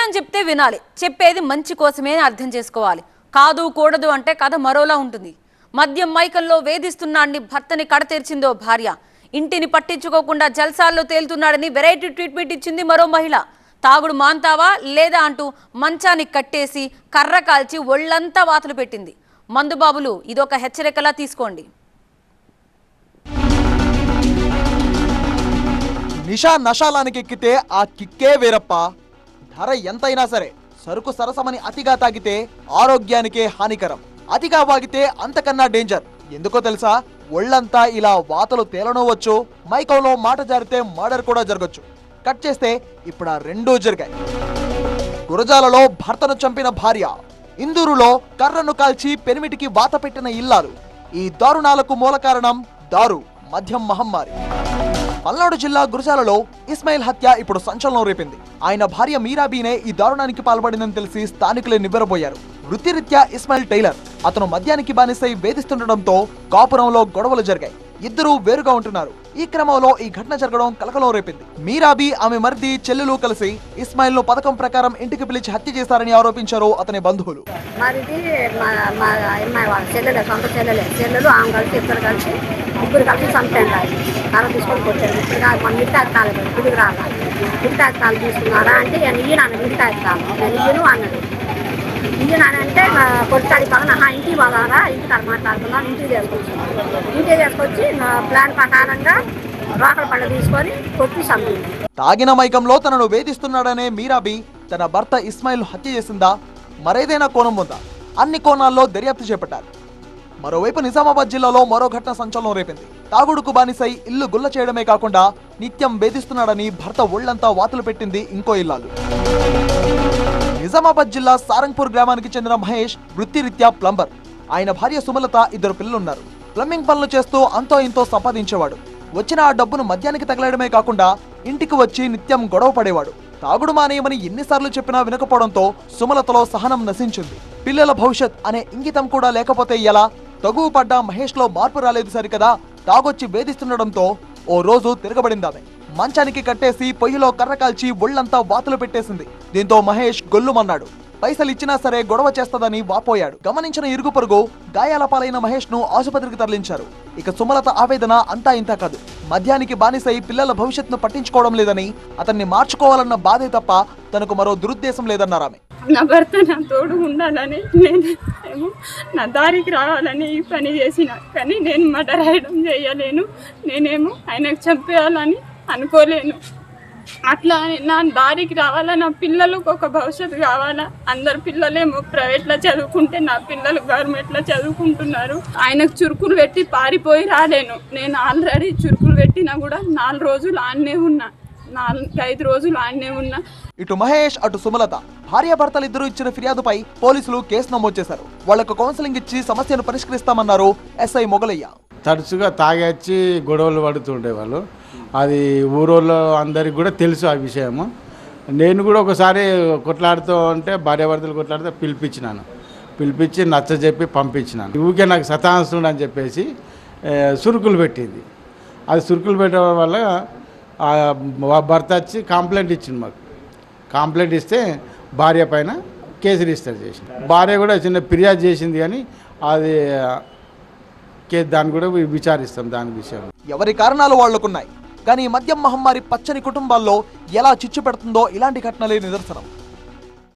పెళ్ళం చెప్తే వినాలి. చెప్పేది మంచి కోసమే అని అర్థం చేసుకోవాలి. కాదు కూడదు అంటే కథ మరోలా ఉంటుంది. మద్యం మైకంలో వేధిస్తున్నాడని భర్తని కడతీర్చిందో భార్య. ఇంటిని పట్టించుకోకుండా జల్సాల్లో తేలుతున్నాడని వెరైటీ ట్రీట్మెంట్ ఇచ్చింది మరో మహిళ. తాగుడు మాంతావా లేదా అంటూ మంచానికి కట్టేసి కర్ర కాల్చి ఒళ్ళంతా వాతలు పెట్టింది. మందుబాబులు ఇదొక హెచ్చరికలా తీసుకోండి. నిషా నషాలానికి ఎక్కితే ఆ కిక్కే వేరప్ప. ధర ఎంతైనా సరే సరుకు సరసమని అతిగా తాగితే ఆరోగ్యానికే హానికరం. అతిగా వాగితే అంతకన్నా డేంజర్. ఎందుకో తెలుసా? ఒళ్ళంతా ఇలా వాతలు తేలనవచ్చు మైకంలో మాట జారితే మర్డర్ కూడా జరగచ్చు. కట్ చేస్తే ఇప్పుడు ఆ రెండూ జరిగాయి. గురజాలలో భర్తను చంపిన భార్య ఇందూరులో కర్రను కాల్చి పెనిమిటికి వాత పెట్టిన ఇల్లాలు. ఈ దారుణాలకు మూల కారణం దారు మద్యం మహమ్మారి. పల్నాడు జిల్లా గురజాలలో ఇస్మాయిల్ హత్య ఇప్పుడు సంచలనం రేపింది. ఆయన భార్య మీరాబీనే ఈ దారుణానికి పాల్పడిందని తెలిసి స్థానికులే నివ్వెరబోయారు. వృత్తిరీత్యా ఇస్మాయిల్ టైలర్. అతను మద్యానికి బానిసై వేధిస్తుండటంతో కాపురంలో గొడవలు జరిగాయి. ఇద్దరూ వేరుగా ఉంటున్నారు. ఈ క్రమంలో ఈ ఘటన జరగడం కలకలం రేపింది. మీరాబి ఆమె మరిది చెల్లెలు కలిసి ఇస్మాయిల్ను పథకం ప్రకారం ఇంటికి పిలిచి హత్య చేశారని ఆరోపించారు అతని బంధువులు. మరిది చెల్లెలే సొంత చెల్లెలే. చెల్లెలు ఆమె కలిసి ఇద్దరు కలిసి ముగ్గురు కలిసి చంపాను తల తీసుకొని కొట్టారు. ఇప్పుడు కాదు మన మిగతా తాళి తీసుకున్నారా అంటే ఈయన అన్న ఈయను అన్నది ఇంజన్ అని అంటే కొట్టాడి పక్కన "ఆహా, ఇంటికి పోదారా ఇంటికి మాట్లాడుకుందాం ఇంటికి తీసుకొచ్చి ఇంటికి తీసుకొచ్చి నా ప్లాన్ ప్రకారంగా రోకల పండు తీసుకొని కొట్టి చంపింది. తాగిన మైకంలో తనను వేధిస్తున్నాడనే మీరాబి తన భర్త ఇస్మాయిల్ హత్య చేసిందా? మరేదైనా కోణం ఉందా? అన్ని కోణాల్లో దర్యాప్తు చేపట్టారు. మరోవైపు నిజామాబాద్ జిల్లాలో మరో ఘటన సంచలనం రేపింది. తాగుడుకు బానిసై ఇల్లు గుల్ల చేయడమే కాకుండా నిత్యం వేధిస్తున్నాడని భర్త ఒళ్ళంతా వాతులు పెట్టింది ఇంకో ఇల్లాలు. నిజామాబాద్ జిల్లా సారంగ్పూర్ గ్రామానికి చెందిన మహేష్ వృత్తిరీత్యా ప్లంబర్. ఆయన భార్య సుమలత ఇద్దరు పిల్లలున్నారు. ప్లంబింగ్ పనులు చేస్తూ అంతో ఇంతో సంపాదించేవాడు. వచ్చిన ఆ డబ్బును మద్యానికి తగలడమే కాకుండా ఇంటికి వచ్చి నిత్యం గొడవ పడేవాడు. తాగుడు మానేయమని ఎన్నిసార్లు చెప్పినా వినకపోవడంతో సుమలతలో సహనం నశించింది. పిల్లల భవిష్యత్ అనే ఇంగితం కూడా లేకపోతే ఎలా? తగువ పడ్డ మహేష్లో మార్పు రాలేదు సరికదా? తాగొచ్చి వేధిస్తుండడంతో ఓ రోజు తిరగబడిందామె. మంచానికి కట్టేసి పొయ్యిలో కర్ర కాల్చి ఒళ్ళంతా వాతులు పెట్టేసింది. దీంతో మహేష్ గొల్లుమన్నాడు. పైసలు ఇచ్చినా సరే గొడవ చేస్తదని వాపోయాడు. గమనించిన ఇరుగు పొరుగు గాయాల పాలైన మహేష్ను ఆసుపత్రికి తరలించారు. ఇక సుమలత ఆవేదన అంతా ఇంతా కాదు. మద్యానికి బానిసై పిల్లల భవిష్యత్తును పట్టించుకోవడం లేదని అతన్ని మార్చుకోవాలన్న బాధే తప్ప తనకు మరో దురుద్దేశం లేదన్నారామె నా భర్త నా తోడు ఉండాలని నేను నా దారికి రావాలని ఈ పని చేసిన. కానీ నేను మర్డర్ రాయడం చేయలేను. నేనేమో ఆయనకు చంపేయాలని అనుకోలేను. అట్లా నా దారికి రావాలా నా పిల్లలకు ఒక భవిష్యత్తు కావాలా? అందరు పిల్లలేమో ప్రైవేట్లో చదువుకుంటే నా పిల్లలు గవర్నమెంట్లో చదువుకుంటున్నారు. ఆయనకు చురుకులు పెట్టి పారిపోయి రాలేను. నేను ఆల్రెడీ చురుకులు పెట్టినా కూడా నాలుగు రోజులు ఆడనే ఉన్నా. నాలుగు ఐదు రోజులు ఆడనే ఉన్నా. ఇటు మహేష్ అటు సుమలత. భార్యాభర్తలిద్దరూ ఇచ్చిన ఫిర్యాదుపై పోలీసులు కేసు నమోదు చేశారు. వాళ్ళకు కౌన్సిలింగ్ ఇచ్చి సమస్యను పరిష్కరిస్తామన్నారు ఎస్ఐ మొగలయ్య. తరచుగా తాగొచ్చి గొడవలు పడుతుండేవాళ్ళు. అది ఊరోళ్ళు అందరికి కూడా తెలుసు ఆ విషయము. నేను కూడా ఒకసారి కొట్లాడుతూ ఉంటే భార్యాభర్తలు కొట్లాడితే పిలిపించినాను. పిలిపించి నచ్చ చెప్పి పంపించినాను. ఊకే నాకు సతాంశుడు అని చెప్పేసి సురుకులు పెట్టింది. అది సురుకులు పెట్టడం వల్ల భర్త వచ్చి కంప్లైంట్ ఇచ్చింది మాకు. కంప్లైంట్ ఇస్తే భార్య పైన కేసు రిజిస్టర్ చేసింది భార్య కూడా చిన్న ఫిర్యాదు చేసింది కానీ అది కే దాన్ని కూడా విచారిస్తాం దాని విషయం ఎవరి కారణాలు వాళ్ళకున్నాయి? కానీ ఈ మద్యం మహమ్మారి పచ్చని కుటుంబాల్లో ఎలా చిచ్చు పెడుతుందో ఇలాంటి ఘటనలే నిదర్శనం.